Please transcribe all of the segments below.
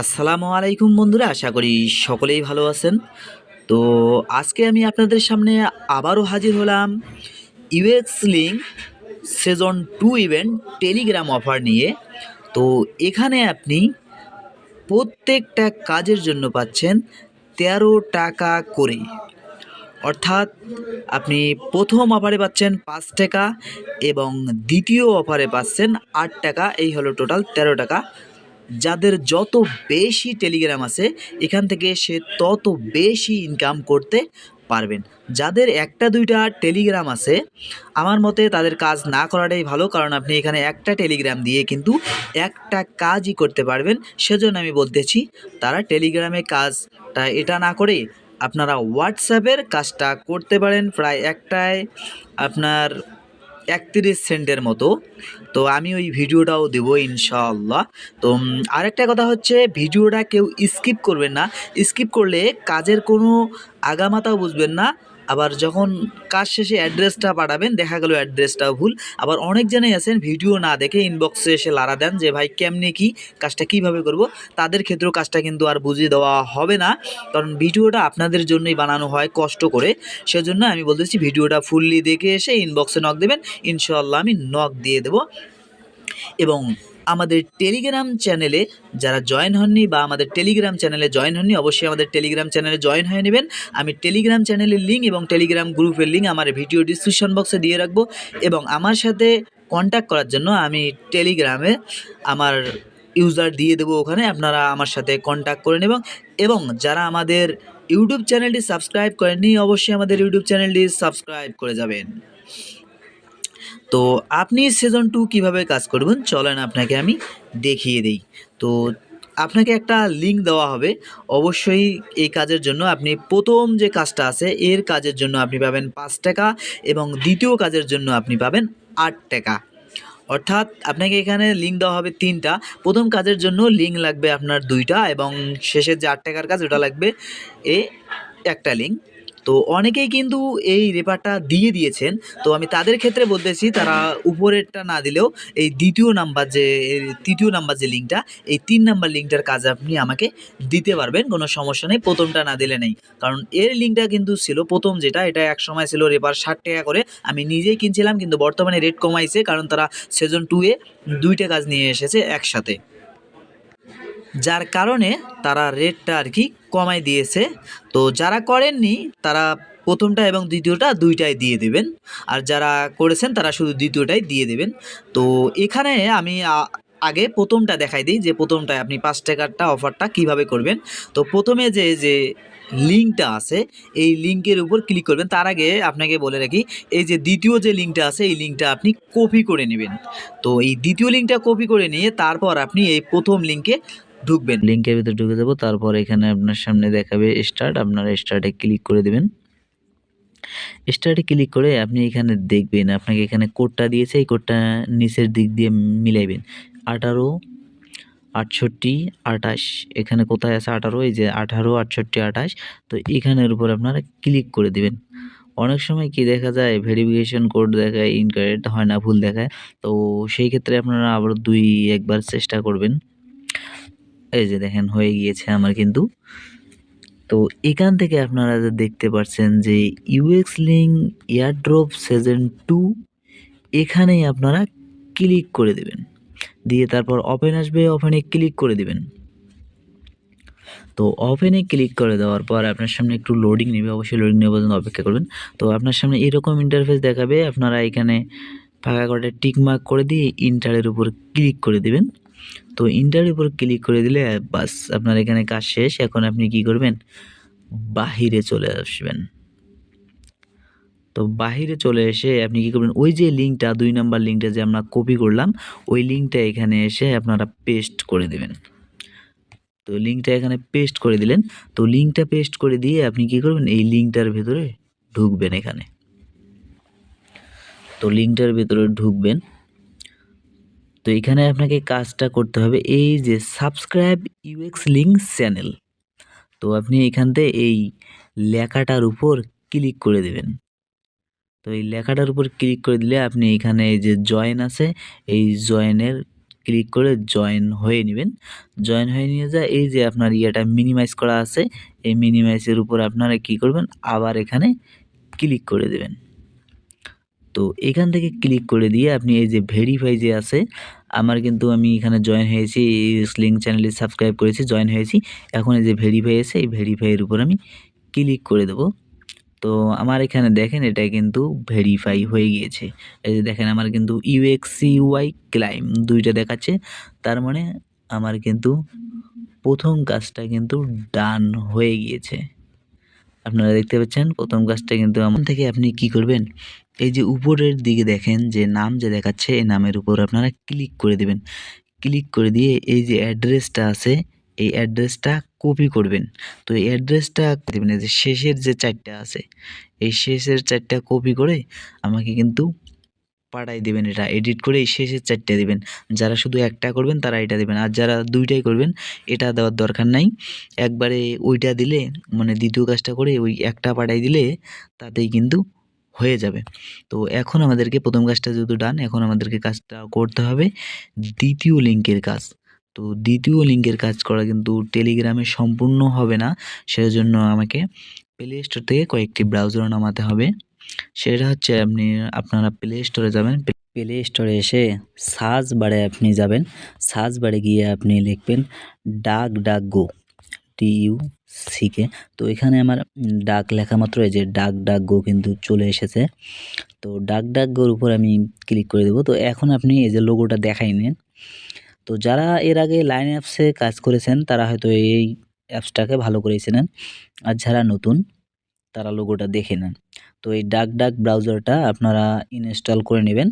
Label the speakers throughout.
Speaker 1: আসসালামু আলাইকুম বন্ধুরা, আশা করি সকলেই ভালো আছেন। তো আজকে আমি আপনাদের সামনে আবারও হাজির হলাম UX link season two event Telegram offer নিয়ে। তো এখানে আপনি প্রত্যেকটা কাজের জন্য পাচ্ছেন তেরো টাকা করে। অর্থাৎ আপনি প্রথম অফারে পাচ্ছেন পাঁচ টাকা এবং দ্বিতীয় অফারে পাচ্ছেন আট টাকা, এই হলো টোটাল তেরো টাকা। যাদের যত বেশি টেলিগ্রাম আছে, এখান থেকে সে তত বেশি ইনকাম করতে পারবেন। যাদের একটা, দুইটা টেলিগ্রাম আছে, আমার মতে তাদের কাজ না করাটাই ভালো, কারণ আপনি এখানে একটা টেলিগ্রাম দিয়ে কিন্তু একটা কাজই করতে পারবেন। সেজন্য আমি বলতেছি, তারা টেলিগ্রামে কাজটা এটা না করে আপনারা হোয়াটসঅ্যাপের কাজটা করতে পারেন। প্রায় একটায় আপনার একত্রিশ সেন্টের মতো। তো আমি ওই ভিডিওটাও দেবো ইনশাআল্লাহ। তো আরেকটা কথা হচ্ছে, ভিডিওটা কেউ স্কিপ করবেন না। স্কিপ করলে কাজের কোনো আগামাতাও বুঝবেন না। আবার যখন কাজ শেষে অ্যাড্রেসটা পাঠাবেন, দেখা গেল অ্যাড্রেসটাও ভুল। আবার অনেক জনেই আছেন, ভিডিও না দেখে ইনবক্সে এসে লাড়া দেন যে, ভাই, কেমনে কি? কাজটা কীভাবে করব? তাদের ক্ষেত্রেও কাজটা কিন্তু আর বুঝিয়ে দেওয়া হবে না। কারণ ভিডিওটা আপনাদের জন্যই বানানো হয় কষ্ট করে। সেজন্য আমি বলতেছি ভিডিওটা ফুললি দেখে এসে ইনবক্সে নক দেবেন। ইনশাল্লাহ আমি নক দিয়ে দেবো। এবং আমাদের টেলিগ্রাম চ্যানেলে যারা জয়েন হননি বা আমাদের টেলিগ্রাম চ্যানেলে জয়েন হননি, অবশ্যই আমাদের টেলিগ্রাম চ্যানেলে জয়েন হয়ে নেবেন। আমি টেলিগ্রাম চ্যানেলের লিঙ্ক এবং টেলিগ্রাম গ্রুপের লিঙ্ক আমার ভিডিও ডিসক্রিপশন বক্সে দিয়ে রাখব এবং আমার সাথে কন্ট্যাক্ট করার জন্য আমি টেলিগ্রামে আমার ইউজার দিয়ে দেবো ওখানে, আপনারা আমার সাথে কন্ট্যাক্ট করে নেবেন। এবং যারা আমাদের ইউটিউব চ্যানেলটি সাবস্ক্রাইব করেননি, অবশ্যই আমাদের ইউটিউব চ্যানেলটি সাবস্ক্রাইব করে যাবেন। তো আপনি সিজন টু কীভাবে কাজ করবেন? চলেন আপনাকে আমি দেখিয়ে দিই। তো আপনাকে একটা লিঙ্ক দেওয়া হবে। অবশ্যই এই কাজের জন্য আপনি প্রথম যে কাজটা আছে, এর কাজের জন্য আপনি পাবেন পাঁচ টাকা এবং দ্বিতীয় কাজের জন্য আপনি পাবেন আট টাকা। অর্থাৎ আপনাকে এখানে লিঙ্ক দেওয়া হবে তিনটা। প্রথম কাজের জন্য লিঙ্ক লাগবে আপনার দুইটা এবং শেষের যে আট টাকার কাজ, ওটা লাগবে এ একটা লিঙ্ক তো অনেকেই কিন্তু এই রেপারটা দিয়ে দিয়েছেন। তো আমি তাদের ক্ষেত্রে বলতেছি, তারা উপরেরটা না দিলেও এই দ্বিতীয় নাম্বার যে তৃতীয় নাম্বার যে লিঙ্কটা, এই তিন নাম্বার লিঙ্কটার কাজ আপনি আমাকে দিতে পারবেন, কোনো সমস্যা নেই, প্রথমটা না দিলে নেই। কারণ এর লিঙ্কটা কিন্তু ছিল প্রথম যেটা, এটা এক সময় ছিল রেপার ষাট টাকা করে, আমি নিজেই কিনছিলাম, কিন্তু বর্তমানে রেট কমাইছে, কারণ তারা সিজন টুয়ে দুইটা কাজ নিয়ে এসেছে একসাথে। যার কারণে তারা রেটটা আর কি কমাই দিয়েছে। তো যারা করেননি, তারা প্রথমটা এবং দ্বিতীয়টা দুইটাই দিয়ে দেবেন। আর যারা করেছেন, তারা শুধু দ্বিতীয়টাই দিয়ে দেবেন। তো এখানে আমি আগে প্রথমটা দেখাই দিই যে প্রথমটায় আপনি পাঁচ টাকারটা অফারটা কীভাবে করবেন। তো প্রথমে যে যে লিঙ্কটা আছে, এই লিঙ্কের উপর ক্লিক করবেন। তার আগে আপনাকে বলে রাখি, এই যে দ্বিতীয় যে লিঙ্কটা আছে, এই লিঙ্কটা আপনি কপি করে নেবেন। তো এই দ্বিতীয় লিঙ্কটা কপি করে নিয়ে তারপর আপনি এই প্রথম লিঙ্কে ঢুকবেন। লিঙ্কের ভিতরে ঢুকে যাব, তারপর এখানে আপনার সামনে দেখাবে স্টার্ট আপনারা স্টার্টে ক্লিক করে দেবেন। স্টার্টে ক্লিক করে আপনি এখানে দেখবেন, আপনাকে এখানে কোডটা দিয়েছে, এই কোডটা নিচের দিক দিয়ে মিলাইবেন। আঠারো, আটষট্টি, আঠাশ, এখানে কোথায় আছে আঠারো? এই যে আঠারো, আটষট্টি, আঠাশ, তো এখানের উপর আপনারা ক্লিক করে দিবেন। অনেক সময় কি দেখা যায় ভেরিফিকেশন কোড দেখায় ইনকারেক্ট হয় না, ভুল দেখায়, তো সেই ক্ষেত্রে আপনারা আবার দুই, একবার চেষ্টা করবেন। এই যে দেখেন, হয়ে গিয়েছে আমার কিন্তু। তো এখান থেকে আপনারা দেখতে পাচ্ছেন যে UX link airdrop season two এখানেই আপনারা ক্লিক করে দেবেন। দিয়ে তারপর ওপেন আসবে ওপেনে ক্লিক করে দেবেন। তো ওপেনে ক্লিক করে দেওয়ার পর আপনার সামনে একটু লোডিং নেবে, অবশ্যই লোডিং নেওয়া পর্যন্ত অপেক্ষা করবেন। তো আপনার সামনে এরকম ইন্টারফেস দেখাবে, আপনারা এখানে ফাঁকা করে টিকমার্ক করে দিয়ে ইন্টারের উপর ক্লিক করে দিবেন। তো ইন্টারের উপর ক্লিক করে দিলে, বাস আপনার এখানে কাজ শেষ। এখন আপনি কি করবেন? বাহিরে চলে আসবেন। তো বাহিরে চলে এসে আপনি কি করবেন? ওই যে লিঙ্কটা দুই নাম্বার লিঙ্কটা যে আমরা কপি করলাম, ওই লিঙ্কটা এখানে এসে আপনারা পেস্ট করে দেবেন। তো লিঙ্কটা এখানে পেস্ট করে দিলেন। তো লিঙ্কটা পেস্ট করে দিয়ে আপনি কি করবেন? এই লিঙ্কটার ভেতরে ঢুকবেন এখানে। তো লিঙ্কটার ভেতরে ঢুকবেন। তো এখানে আপনাকে কাজটা করতে হবে এই যে সাবস্ক্রাইব ইউএক্স লিঙ্ক চ্যানেল। তো আপনি এখান থেকে এই লেখাটার উপর ক্লিক করে দেবেন। তো এই লেখাটার উপর ক্লিক করে দিলে আপনি এখানে এই যে জয়েন আছে, এই জয়েনের ক্লিক করে জয়েন হয়ে নেবেন। জয়েন হয়ে নিয়ে যা এই যে আপনার ইয়েটা মিনিমাইজ করা আছে, এই মিনিমাইজের উপর আপনারা কি করবেন, আবার এখানে ক্লিক করে দেবেন। তো এখান থেকে ক্লিক করে দিয়ে আপনি এই যে ভেরিফাই যে আছে, আমার কিন্তু আমি এখানে জয়েন হয়েছি, এই স্লিং চ্যানেলে সাবস্ক্রাইব করেছি জয়েন হয়েছি। এখন এই যে ভেরিফাই আছে এই ভেরিফাইয়ের উপর আমি ক্লিক করে দেবো। তো আমার এখানে দেখেন, এটা কিন্তু ভেরিফাই হয়ে গিয়েছে। এই যে দেখেন, আমার কিন্তু ইউএক্সি ওয়াই ক্লাইম দুইটা দেখাচ্ছে। তার মানে আমার কিন্তু প্রথম কাজটা কিন্তু ডান হয়ে গিয়েছে। আপনারা দেখতে পাচ্ছেন, প্রথম কাজটা কিন্তু আমার। থেকে আপনি কি করবেন? এই যে উপরের দিকে দেখেন, যে নাম যে দেখাচ্ছে, এই নামের উপর আপনারা ক্লিক করে দেবেন। ক্লিক করে দিয়ে এই যে অ্যাড্রেসটা আছে, এই অ্যাড্রেসটা কপি করবেন। তো এই অ্যাড্রেসটা দেবেন, এই যে শেষের যে চারটা আছে, এই শেষের চারটা কপি করে আমাকে কিন্তু পাঠাই দেবেন এটা, এডিট করে এই শেষের চারটে দেবেন। যারা শুধু একটা করবেন, তারা এটা দেবেন। আর যারা দুইটাই করবেন, এটা দেওয়ার দরকার নাই। একবারে ওইটা দিলে মানে দ্বিতীয় কাজটা করে ওই একটা পাঠাই দিলে, তাতেই কিন্তু হয়ে যাবে। তো এখন আমাদেরকে প্রথম কাজটা যেহেতু ডান এখন আমাদেরকে কাজটা করতে হবে দ্বিতীয় লিঙ্কের কাজ। তো দ্বিতীয় লিঙ্কের কাজ করা কিন্তু টেলিগ্রামে সম্পূর্ণ হবে না, সেজন্য আমাকে প্লে স্টোর থেকে কয়েকটি ব্রাউজার নামাতে হবে। সেটা হচ্ছে আপনি, আপনারা প্লে স্টোরে যাবেন। প্লে স্টোরে এসে সার্চ বারে আপনি যাবেন। সার্চ বারে গিয়ে আপনি লিখবেন ডাক ডাক গো টি ইউ সিকে। তো এখানে আমার ডাক লেখা মাত্র এই যে ডাক ডাক, গো কিন্তু চলে এসেছে। তো ডাক ডাক, গোর উপর আমি ক্লিক করে দেবো। তো এখন আপনি এই যে লোগোটা দেখাই নেন। তো যারা এর আগে লাইন অ্যাপসে কাজ করেছেন, তারা হয়তো এই অ্যাপসটাকে ভালো করেই চেনেন। আর যারা নতুন, তারা লোগোটা দেখে নেন। তো এই ডাক ডাক ব্রাউজারটা আপনারা ইনস্টল করে নেবেন।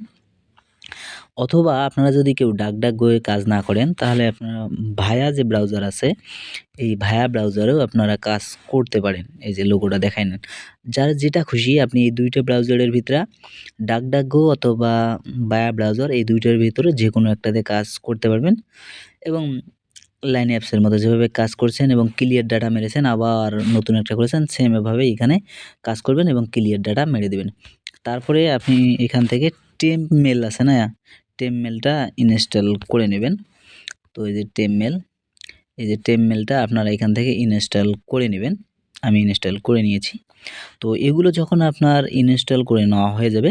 Speaker 1: অথবা আপনারা যদি কেউ ডাক ডাক গয়ে কাজ না করেন, তাহলে আপনারা ভায়া যে ব্রাউজার আছে, এই ভায়া ব্রাউজারেও আপনারা কাজ করতে পারেন। এই যে লোগোটা দেখাই নেন। যার যেটা খুশি আপনি এই দুইটা ব্রাউজারের ভিতরে ডাক ডাক গো অথবা ভায়া ব্রাউজার এই দুইটার ভিতরে যে কোনো একটাতে কাজ করতে পারবেন এবং লাইন অ্যাপসের মতো যেভাবে কাজ করছেন এবং ক্লিয়ার ডাটা মেরেছেন, আবার নতুন একটা করেছেন সেম এভাবে এখানে কাজ করবেন এবং ক্লিয়ার ডাটা মেরে দেবেন। তারপরে আপনি এখান থেকে টেম্প মেল আছে না? টেম মেলটা ইনস্টল করে নেবেন। তো এই যে টেম মেল এই যে টেম মেলটা আপনারা এখান থেকে ইনস্টল করে নেবেন। আমি ইনস্টল করে নিয়েছি। তো এগুলো যখন আপনার ইনস্টল করে নেওয়া হয়ে যাবে,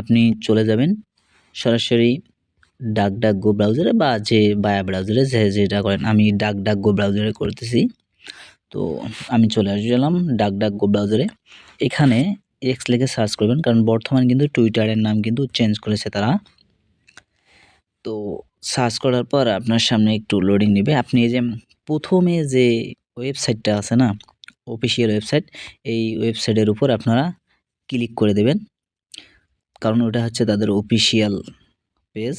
Speaker 1: আপনি চলে যাবেন সরাসরি ডাক ডাক গো ব্রাউজারে বা যে বায়া ব্রাউজারে যে যেটা করেন। আমি ডাক ডাক গো ব্রাউজারে করতেছি। তো আমি চলে আসলাম ডাক ডাক গো ব্রাউজারে এখানে এক্স লিখে সার্চ করবেন, কারণ বর্তমান কিন্তু টুইটারের নাম কিন্তু চেঞ্জ করেছে তারা। তো সার্চ করার পর আপনার সামনে একটু লোডিং নেবে। আপনি এই যে প্রথমে যে ওয়েবসাইটটা আছে না অফিসিয়াল ওয়েবসাইট এই ওয়েবসাইটের উপর আপনারা ক্লিক করে দেবেন। কারণ ওটা হচ্ছে তাদের অফিসিয়াল পেজ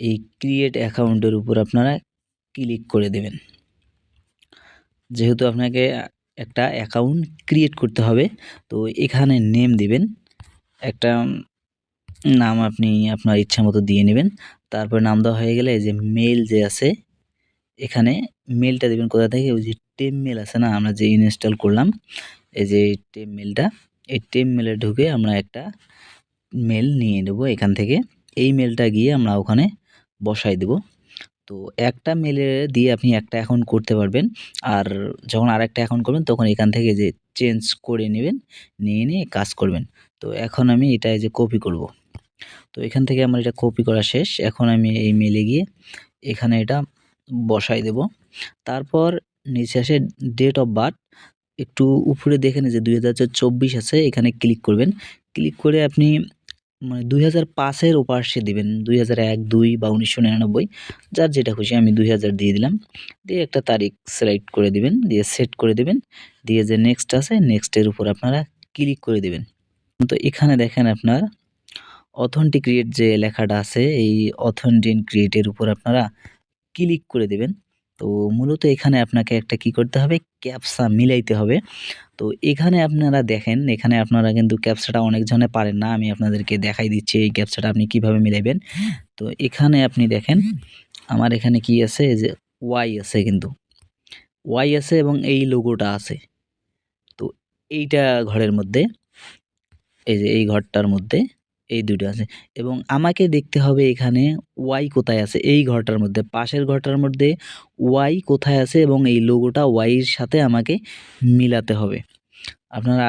Speaker 1: এই ক্রিয়েট অ্যাকাউন্টের উপর আপনারা ক্লিক করে দেবেন। যেহেতু আপনাকে একটা অ্যাকাউন্ট ক্রিয়েট করতে হবে। তো এখানে নেম দিবেন, একটা নাম আপনি আপনার ইচ্ছা মতো দিয়ে নেবেন। তারপর নাম দেওয়া হয়ে গেলে এই যে মেল যে আছে, এখানে মেলটা দেবেন কোথা থেকে? ওই যে টেম মেল আছে না? আমরা যে ইনস্টল করলাম, এই যে টেম মেলটা এই টেম মেলে ঢুকে আমরা একটা মেল নিয়ে নেব এখান থেকে। এই মেলটা গিয়ে আমরা ওখানে বসাই দেব। তো একটা মেলে দিয়ে আপনি একটা অ্যাকাউন্ট করতে পারবেন। আর যখন আর একটা অ্যাকাউন্ট করবেন, তখন এখান থেকে যে চেঞ্জ করে নেবেন, নিয়ে নিয়ে কাজ করবেন। তো এখন আমি এটা যে কপি করব। তো এখান থেকে আমার এটা কপি করা শেষ। এখন আমি এই মেলে গিয়ে এখানে এটা বসাই দেব। তারপর নিচে আসে ডেট অফ বার্থ একটু উপরে দেখেন যে দুই আছে, এখানে ক্লিক করবেন। ক্লিক করে আপনি মানে দুই হাজার পাঁচের ওপাশে দেবেন, দুই হাজার এক, দুই বা উনিশশো নিরানব্বই, যার যেটা খুশি আমি দুই হাজার দিয়ে দিলাম। দিয়ে একটা তারিখ সিলেক্ট করে দিবেন, দিয়ে সেট করে দিবেন। দিয়ে যে নেক্সট আছে নেক্সটের উপর আপনারা ক্লিক করে দিবেন। তো এখানে দেখেন আপনার অথেন্টিক ক্রিয়েট যে লেখাটা আছে, এই অথেন্টিক ক্রিয়েটের উপর আপনারা ক্লিক করে দেবেন। তো মূলত এখানে আপনাকে একটা কি করতে হবে? ক্যাপসা মিলাইতে হবে। তো এখানে আপনারা দেখেন, এখানে আপনারা কিন্তু ক্যাপসাটা অনেক জনে পারেন না। আমি আপনাদেরকে দেখাই দিচ্ছি এই ক্যাপসাটা আপনি কীভাবে মিলাইবেন। তো এখানে আপনি দেখেন, আমার এখানে কি আছে? যে ওয়াই আছে কিন্তু। ওয়াই আছে এবং এই লোগোটা আছে। তো এইটা ঘরের মধ্যে, এই যে এই ঘরটার মধ্যে
Speaker 2: এই দুটো আছে। এবং আমাকে দেখতে হবে এখানে ওয়াই কোথায় আছে? এই ঘরটার মধ্যে, পাশের ঘরটার মধ্যে ওয়াই কোথায় আছে এবং এই লোগোটা ওয়াইয়ের সাথে আমাকে মিলাতে হবে। আপনারা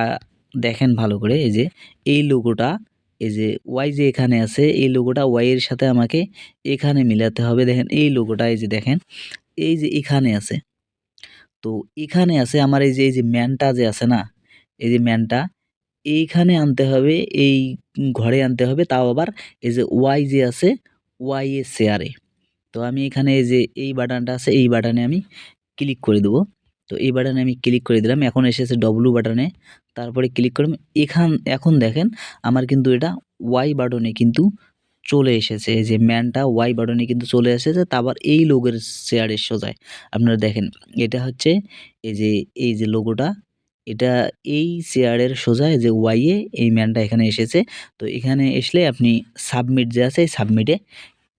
Speaker 2: দেখেন ভালো করে, এই যে, এই লোগোটা এই যে ওয়াই যে এখানে আছে, এই লোগোটা ওয়াইয়ের সাথে আমাকে এখানে মিলাতে হবে। দেখেন, এই লোগোটা এই যে দেখেন, এই যে এখানে আছে। তো এখানে আছে আমার এই যে এই যে ম্যানটা যে আছে না, এই যে ম্যানটা, এইখানে আনতে হবে এই ঘরে আনতে হবে, তাও আবার এই যে ওয়াই যে আছে ওয়াই এর শেয়ারে তো আমি এখানে এই যে এই বাটনটা আছে, এই বাটনে আমি ক্লিক করে দেবো। তো এই বাটনে আমি ক্লিক করে দিলাম, এখন এসেছে ডব্লু বাটনে। তারপরে ক্লিক করলাম, এখান, এখন দেখেন আমার কিন্তু এটা ওয়াই বাটনে কিন্তু চলে এসেছে। এই যে ম্যানটা ওয়াই বাটনে কিন্তু চলে এসেছে তারপর এই লোগের শেয়ারের সোজায়। আপনারা দেখেন, এটা হচ্ছে এই যে এই যে লোগোটা এটা এই চেয়ারের সোজা যে ওয়াইয়ে এই ম্যানটা এখানে এসেছে। তো এখানে আসলে আপনি সাবমিট যে আছে, এই সাবমিটে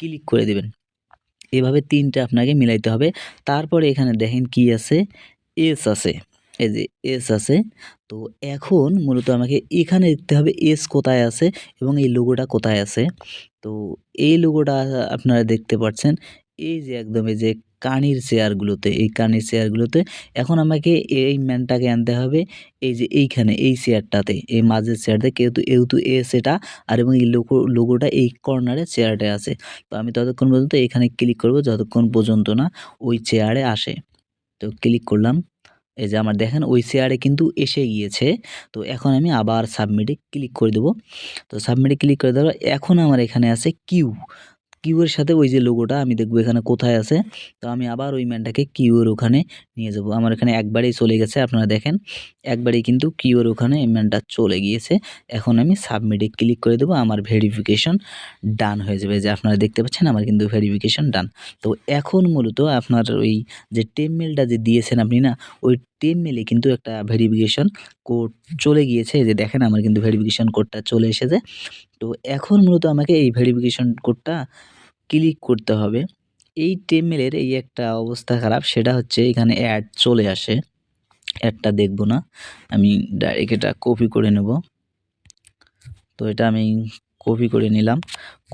Speaker 2: ক্লিক করে দেবেন। এভাবে তিনটা আপনাকে মিলাইতে হবে। তারপরে এখানে দেখেন কি আছে? এস আছে। এই যে এস আছে। তো এখন মূলত আমাকে এখানে দেখতে হবে এস কোথায় আছে এবং এই লোগোটা কোথায় আছে। তো এই লোগোটা আপনারা দেখতে পাচ্ছেন। এই যে একদম এই যে কানির চেয়ারগুলোতে এই কানির চেয়ারগুলোতে এখন আমাকে এই ম্যানটাকে আনতে হবে। এই যে এইখানে, এই চেয়ারটাতে এই মাঝের চেয়ারতে যেহেতু যেহেতু এস এটা আর এবং এই লোগো লোগোটা এই কর্নারে চেয়ারটা আছে। তো আমি ততক্ষণ পর্যন্ত এখানে ক্লিক করব, যতক্ষণ পর্যন্ত না ওই চেয়ারে আসে। তো ক্লিক করলাম। এই যে আমার দেখেন ওই চেয়ারে কিন্তু এসে গিয়েছে। তো এখন আমি আবার সাবমিটে ক্লিক করে দেবো। তো সাবমিটে ক্লিক করে দেওয়ার এখন আমার এখানে আছে কিউ। কিউয়ের সাথে ওই যে লোগোটা আমি দেখব এখানে কোথায় আছে। তো আমি আবার ওই ম্যানটাকে কিউয়ের ওখানে নিয়ে যাব। আমার এখানে একবারেই চলে গেছে, আপনারা দেখেন। একবারেই কিন্তু কিউয়ের ওখানে এই ম্যানটা চলে গিয়েছে। এখন আমি সাবমিটে ক্লিক করে দেবো, আমার ভেরিফিকেশন ডান হয়ে যাবে। যে আপনারা দেখতে পাচ্ছেন, আমার কিন্তু ভেরিফিকেশন ডান তো এখন মূলত আপনার ওই যে টেম মেলটা যে দিয়েছেন আপনি না, ওই টেম মেলে কিন্তু একটা ভেরিফিকেশন কোড চলে গিয়েছে। যে দেখেন, আমার কিন্তু ভেরিফিকেশন কোডটা চলে এসেছে। তো এখন মূলত আমাকে এই ভেরিফিকেশন কোডটা ক্লিক করতে হবে। এই টেমেলের এই একটা অবস্থা খারাপ, সেটা হচ্ছে এখানে অ্যাড চলে আসে। অ্যাডটা দেখব না, আমি ডাইরেক্ট এটা কপি করে নেব। তো এটা আমি কপি করে নিলাম।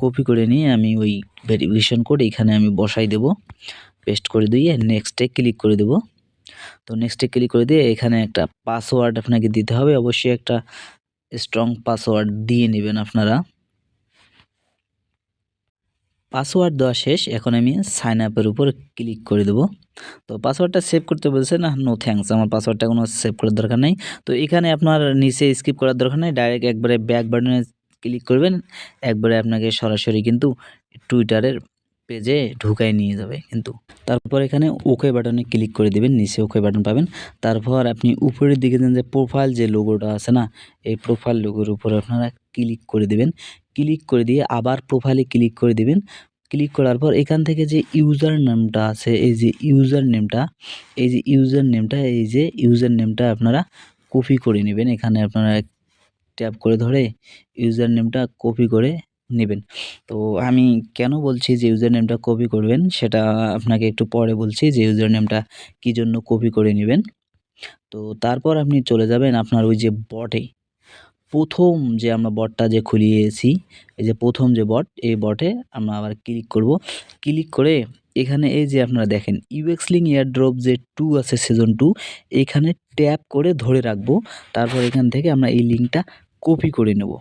Speaker 2: কপি করে নিয়ে আমি ওই ভেরিফিকেশন কোড এখানে আমি বসাই দেব। পেস্ট করে দিয়ে নেক্সটে ক্লিক করে দেব। তো নেক্সটে ক্লিক করে দিয়ে এখানে একটা পাসওয়ার্ড আপনাকে দিতে হবে। অবশ্যই একটা স্ট্রং পাসওয়ার্ড দিয়ে নেবেন আপনারা। পাসওয়ার্ড দেওয়া শেষ, এখন আমি সাইন আপের উপর ক্লিক করে দেবো। তো পাসওয়ার্ডটা সেভ করতে বলছে না নো থ্যাংকস আমার পাসওয়ার্ডটা কোনো সেভ করার দরকার নেই। তো এখানে আপনার নিচে স্কিপ করার দরকার নেই ডাইরেক্ট একবারে ব্যাক বাটনে ক্লিক করবেন। একবারে আপনাকে সরাসরি কিন্তু টুইটারের পেজে ঢুকাই নিয়ে যাবে কিন্তু। তারপর এখানে ওকে বাটনে ক্লিক করে দেবেন, নিচে ওকে বাটন পাবেন। তারপর আপনি উপরের দিকে দেন যে প্রোফাইল যে লোগোটা আছে না, এই প্রোফাইল লোগোর উপর আপনারা ক্লিক করে দেবেন। ক্লিক করে দিয়ে আবার প্রোফাইলে ক্লিক করে দিবেন। ক্লিক করার পর এখান থেকে যে ইউজার নেমটা আছে, এই যে ইউজার নেমটা এই যে ইউজার নেমটা এই যে ইউজার নেমটা আপনারা কপি করে নেবেন। এখানে আপনারা ট্যাপ করে ধরে ইউজার নেমটা কপি করে নেবেন। তো আমি কেন বলছি যে ইউজার নেমটা কপি করবেন, সেটা আপনাকে একটু পরে বলছি যে ইউজার নেমটা কী জন্য কপি করে নেবেন। তো তারপর আপনি চলে যাবেন আপনার ওই যে বটে প্রথম যে আমরা বটটা যে খুলিয়েছি, এই যে প্রথম যে বট এই বটে আমরা আবার ক্লিক করব। ক্লিক করে এখানে এই যে আপনারা দেখেন ইউএক্সলিং এয়ারড্রপ যে টু আছে সিজন টু এখানে ট্যাপ করে ধরে রাখব। তারপর এখান থেকে আমরা এই লিঙ্কটা কপি করে নেব।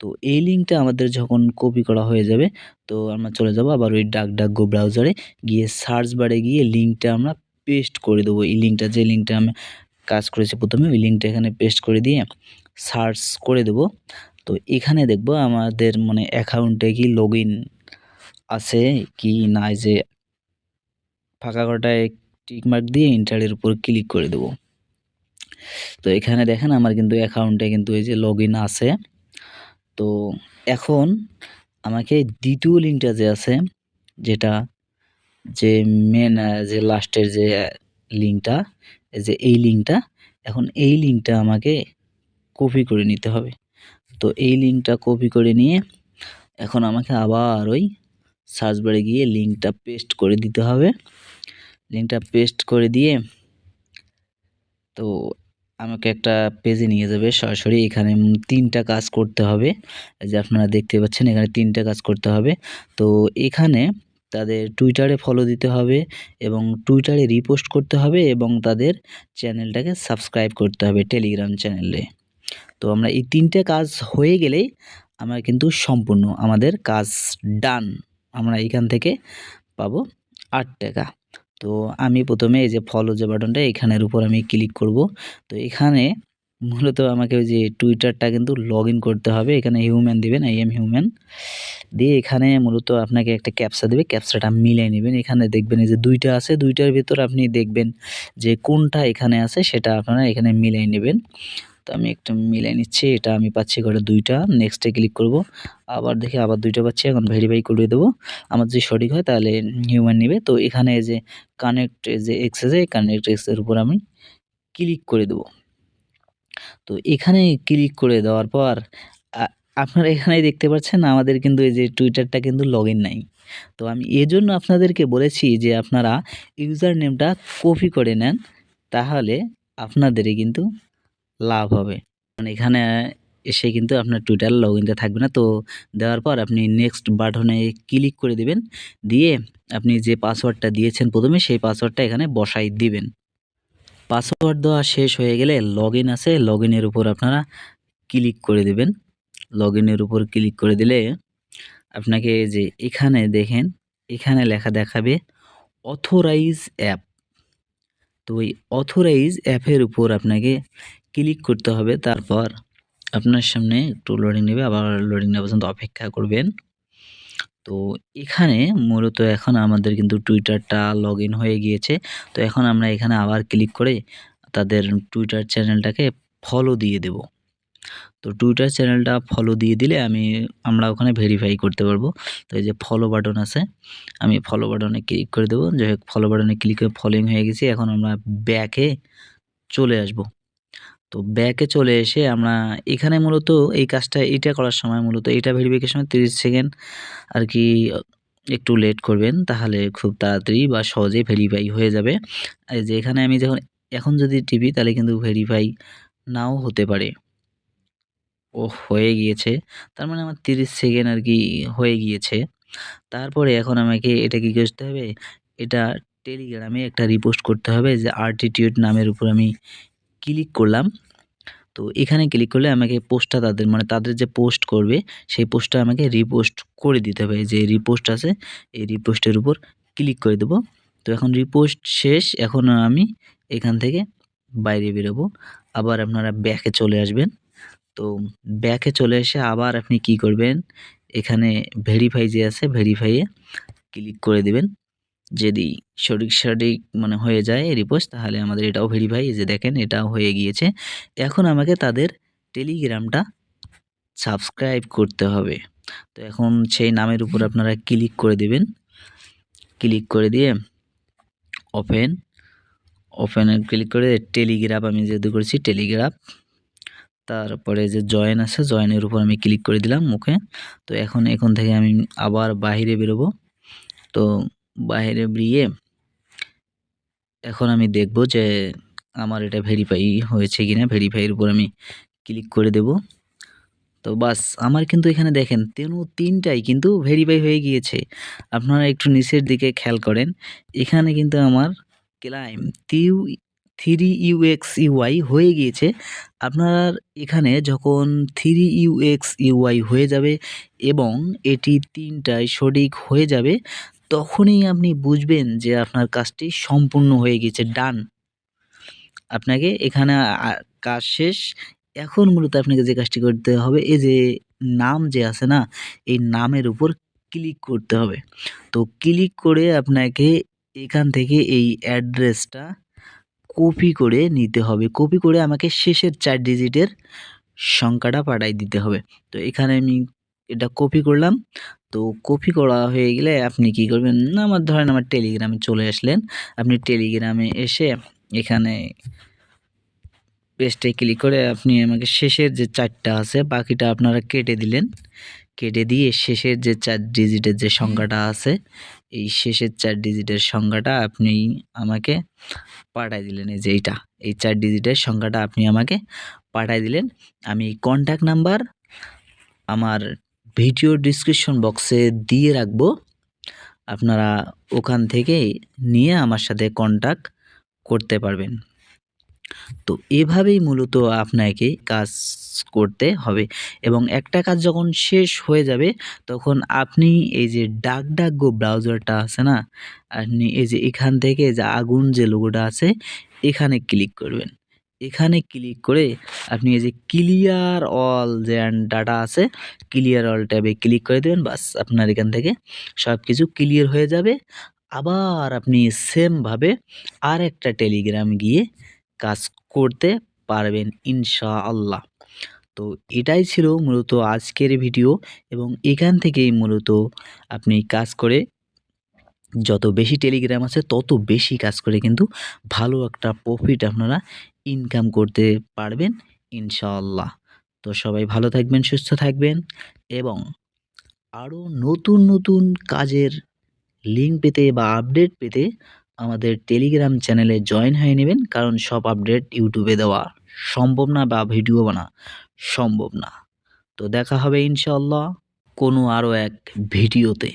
Speaker 2: তো এই লিঙ্কটা আমাদের যখন কপি করা হয়ে যাবে, তো আমরা চলে যাব আবার ওই ডাক ডাক গো ব্রাউজারে গিয়ে সার্চ বারে গিয়ে লিঙ্কটা আমরা পেস্ট করে দেবো। এই লিঙ্কটা যে লিঙ্কটা আমি কাজ করেছি প্রথমে, ওই লিঙ্কটা এখানে পেস্ট করে দিয়ে সার্চ করে দেব। তো এখানে দেখব আমাদের মানে অ্যাকাউন্টে কি লগ আছে কি না, এই যে ফাঁকা ঘরটায় টিকমার্ক দিয়ে ইন্টারের উপর ক্লিক করে দেব। তো এখানে দেখেন আমার কিন্তু অ্যাকাউন্টে কিন্তু এই যে লগ আছে। তো এখন আমাকে দ্বিতীয় লিঙ্কটা যে আছে, যেটা যে মেন যে লাস্টের যে লিঙ্কটা যে এই লিঙ্কটা এখন এই লিঙ্কটা আমাকে কপি করে নিতে হবে। তো এই লিঙ্কটা কপি করে নিয়ে এখন আমাকে আবার ওই সার্চ বারে গিয়ে লিঙ্কটা পেস্ট করে দিতে হবে। লিঙ্কটা পেস্ট করে দিয়ে তো আমাকে একটা পেজে নিয়ে যাবে। সরাসরি এখানে তিনটা কাজ করতে হবে। যে আপনারা দেখতে পাচ্ছেন, এখানে তিনটা কাজ করতে হবে। তো এখানে তাদের টুইটারে ফলো দিতে হবে এবং টুইটারে রিপোস্ট করতে হবে এবং তাদের চ্যানেলটাকে সাবস্ক্রাইব করতে হবে টেলিগ্রাম চ্যানেলে তো আমরা এই তিনটে কাজ হয়ে গেলেই আমরা কিন্তু সম্পূর্ণ আমাদের কাজ ডান আমরা এখান থেকে পাবো আট টাকা। তো আমি প্রথমে এই যে ফলো যে বাটনটা এখানের উপর আমি ক্লিক করব। তো এখানে মূলত আমাকে ওই যে টুইটারটা কিন্তু লগ করতে হবে। এখানে হিউম্যান দিবেন আই এম হিউম্যান দিয়ে এখানে মূলত আপনাকে একটা ক্যাপসা দেবে। ক্যাপসাটা মিলিয়ে নেবেন। এখানে দেখবেন এই যে দুইটা আছে। দুইটার ভিতর আপনি দেখবেন যে কোনটা এখানে আছে, সেটা আপনারা এখানে মিলিয়ে নেবেন। আমি একটা মিলিয়ে নিচ্ছি, এটা আমি পাচ্ছি ঘরে দুইটা নেক্সটে ক্লিক করব, আবার দেখি আবার দুইটা পাচ্ছি, এখন ভেরিফাই করে দেবো, আমার যদি সঠিক হয় তাহলে হিউম্যান নেবে, তো এখানে যে কানেক্ট যে এক্স আছে কানেক্ট এক্সের উপর আমি ক্লিক করে দেবো। তো এখানে ক্লিক করে দেওয়ার পর আপনারা এখানে দেখতে পাচ্ছেন, আমাদের কিন্তু এই যে টুইটারটা কিন্তু লগ ইন নাই। তো আমি এজন্য আপনাদেরকে বলেছি যে আপনারা ইউজার নেমটা কপি করে নেন, তাহলে আপনাদেরই কিন্তু লাভ হবে। মানে এখানে এসে কিন্তু আপনার টুইটার লগ ইনটা থাকবে না। তো দেওয়ার পর আপনি নেক্সট বাটনে ক্লিক করে দিবেন। দিয়ে আপনি যে পাসওয়ার্ডটা দিয়েছেন প্রথমে, সেই পাসওয়ার্ডটা এখানে বসাই দিবেন। পাসওয়ার্ড দেওয়া শেষ হয়ে গেলে লগ ইন আছে। লগ ইনের উপর আপনারা ক্লিক করে দেবেন। লগ ইনের উপর ক্লিক করে দিলে আপনাকে যে এখানে দেখেন, এখানে লেখা দেখাবে অথরাইজ অ্যাপ তো ওই অথরাইজ অ্যাপের উপর আপনাকে ক্লিক করতে হবে, তারপর আপনার সামনে একটু লোডিং নেবে, আবার লোডিং নেওয়া পর্যন্ত অপেক্ষা করবেন। তো এখানে মূলত এখন আমাদের কিন্তু টুইটারটা লগ হয়ে গিয়েছে। তো এখন আমরা এখানে আবার ক্লিক করে তাদের টুইটার চ্যানেলটাকে ফলো দিয়ে দেব। তো টুইটার চ্যানেলটা ফলো দিয়ে দিলে আমি, আমরা ওখানে ভেরিফাই করতে পারব। তো এই যে ফলো বাটন আছে, আমি ফলো বাটনে ক্লিক করে দেবো। যাই হোক ফলো বাটনে ক্লিক করে ফলোইং হয়ে গেছি। এখন আমরা ব্যাকে চলে আসব। তো ব্যাকে চলে এসে আমরা এখানে মূলত এই কাজটা এটা করার সময় মূলত এইটা ভেরিফিকেশন তিরিশ সেকেন্ড আর কি, একটু লেট করবেন, তাহলে খুব তাড়াতাড়ি বা সহজে ভেরিফাই হয়ে যাবে। যে এখানে আমি যখন, এখন যদি টিপি তাহলে কিন্তু ভেরিফাই নাও হতে পারে। ও হয়ে গিয়েছে। তার মানে আমার তিরিশ সেকেন্ড আর কি হয়ে গিয়েছে। তারপরে এখন আমাকে এটা কী করতে হবে? এটা টেলিগ্রামে একটা রিপোস্ট করতে হবে যে আর্টিটিউড নামের উপর আমি ক্লিক করলাম, তো এখানে ক্লিক করলে আমাকে পোস্টটা তাদের মানে তাদের যে পোস্ট করবে, সেই পোস্টটা আমাকে রিপোস্ট করে দিতে হবে। যে রিপোস্ট আছে, এই রিপোস্টের উপর ক্লিক করে দেবো। তো এখন রিপোস্ট শেষ, এখন আমি এখান থেকে বাইরে বেরোবো। আবার আপনারা ব্যাকে চলে আসবেন। তো ব্যাকে চলে এসে আবার আপনি কি করবেন, এখানে ভেরিফাই যে আছে ভেরিফাইয়ে ক্লিক করে দিবেন। যদি সঠিক সঠিক মানে হয়ে যায় রিপোস্ট তাহলে আমাদের এটাও ভেরিফাই যে দেখেন এটাও হয়ে গিয়েছে। এখন আমাকে তাদের টেলিগ্রামটা সাবস্ক্রাইব করতে হবে। তো এখন সেই নামের উপর আপনারা ক্লিক করে দেবেন। ক্লিক করে দিয়ে ওপেন ওপেনে ক্লিক করে টেলিগ্রাফ আমি যেহেতু করেছি টেলিগ্রাফ তারপরে যে জয়েন আছে জয়েনের উপর আমি ক্লিক করে দিলাম মুখে তো এখন এখন থেকে আমি আবার বাইরে বেরোবো। তো বাইরে বেরিয়ে এখন আমি দেখব যে আমার এটা ভেরিফাই হয়েছে কিনা। ভেরিফাইয়ের উপর আমি ক্লিক করে দেব। তো বাস, আমার কিন্তু এখানে দেখেন তেনু তিনটাই কিন্তু ভেরিফাই হয়ে গিয়েছে। আপনারা একটু নিচের দিকে খেয়াল করেন, এখানে কিন্তু আমার ক্লাইম তিউ থ্রি ইউএক্স ইউআই হয়ে গিয়েছে। আপনার এখানে যখন থ্রি ইউএক্স ইউআই হয়ে যাবে এবং এটি তিনটায় সঠিক হয়ে যাবে তখনই আপনি বুঝবেন যে আপনার কাজটি সম্পূর্ণ হয়ে গেছে, ডান। আপনাকে এখানে কাজ শেষ। এখন মূলত আপনাকে যে কাজটি করতে হবে, এই যে নাম যে আছে না, এই নামের উপর ক্লিক করতে হবে। তো ক্লিক করে আপনাকে এখান থেকে এই অ্যাড্রেসটা কপি করে নিতে হবে। কপি করে আমাকে শেষের চার ডিজিটের সংখ্যাটা পাঠাই দিতে হবে। তো এখানে আমি এটা কপি করলাম। তো কপি করা হয়ে গেলে আপনি কি করবেন? না, আমার ধরেন আমার টেলিগ্রামে চলে আসলেন। আপনি টেলিগ্রামে এসে এখানে পেস্টে ক্লিক করে আপনি আমাকে শেষের যে চারটা আছে, বাকিটা আপনারা কেটে দিলেন। কেটে দিয়ে শেষের যে চার ডিজিটের যে সংখ্যাটা আছে, এই শেষের চার ডিজিটের সংখ্যাটা আপনি আমাকে পাঠাই দিলেন। এই যে এইটা, এই চার ডিজিটের সংখ্যাটা আপনি আমাকে পাঠাই দিলেন। আমি কন্ট্যাক্ট নাম্বার আমার ভিডিও ডিসক্রিপশন বক্সে দিয়ে রাখব। আপনারা ওখান থেকে নিয়ে আমার সাথে কন্ট্যাক্ট করতে পারবেন। তো এভাবেই মূলত আপনাকে কাজ করতে হবে এবং একটা কাজ যখন শেষ হয়ে যাবে, তখন আপনি এই যে ডাক ডাক গো ব্রাউজারটা আছে না, আপনি এই যে এখান থেকে যে আগুন যে লোগোটা আছে, এখানে ক্লিক করবেন। এখানে ক্লিক করে আপনি এই যে ক্লিয়ার অল যে ডাটা আছে, ক্লিয়ার অল ট্যাবে ক্লিক করে দেবেন, বাস আপনার এখান থেকে সব কিছু ক্লিয়ার হয়ে যাবে। আবার আপনি সেমভাবে আর একটা টেলিগ্রাম গিয়ে কাজ করতে পারবেন ইনশাআল্লাহ। তো এটাই ছিল মূলত আজকের ভিডিও এবং এখান থেকেই মূলত আপনি কাজ করে যত বেশি টেলিগ্রাম আছে, তত বেশি কাজ করে কিন্তু ভালো একটা প্রফিট আপনারা ইনকাম করতে পারবেন, ইনশাআল্লাহ। তো সবাই ভালো থাকবেন, সুস্থ থাকবেন এবং আরও নতুন নতুন কাজের লিঙ্ক পেতে বা আপডেট পেতে আমাদের টেলিগ্রাম চ্যানেলে জয়েন হয়ে নেবেন, কারণ সব আপডেট ইউটিউবে দেওয়া সম্ভব না বা ভিডিও বানা সম্ভব না। তো দেখা হবে ইনশাআল্লাহ কোনো আরও এক ভিডিওতে।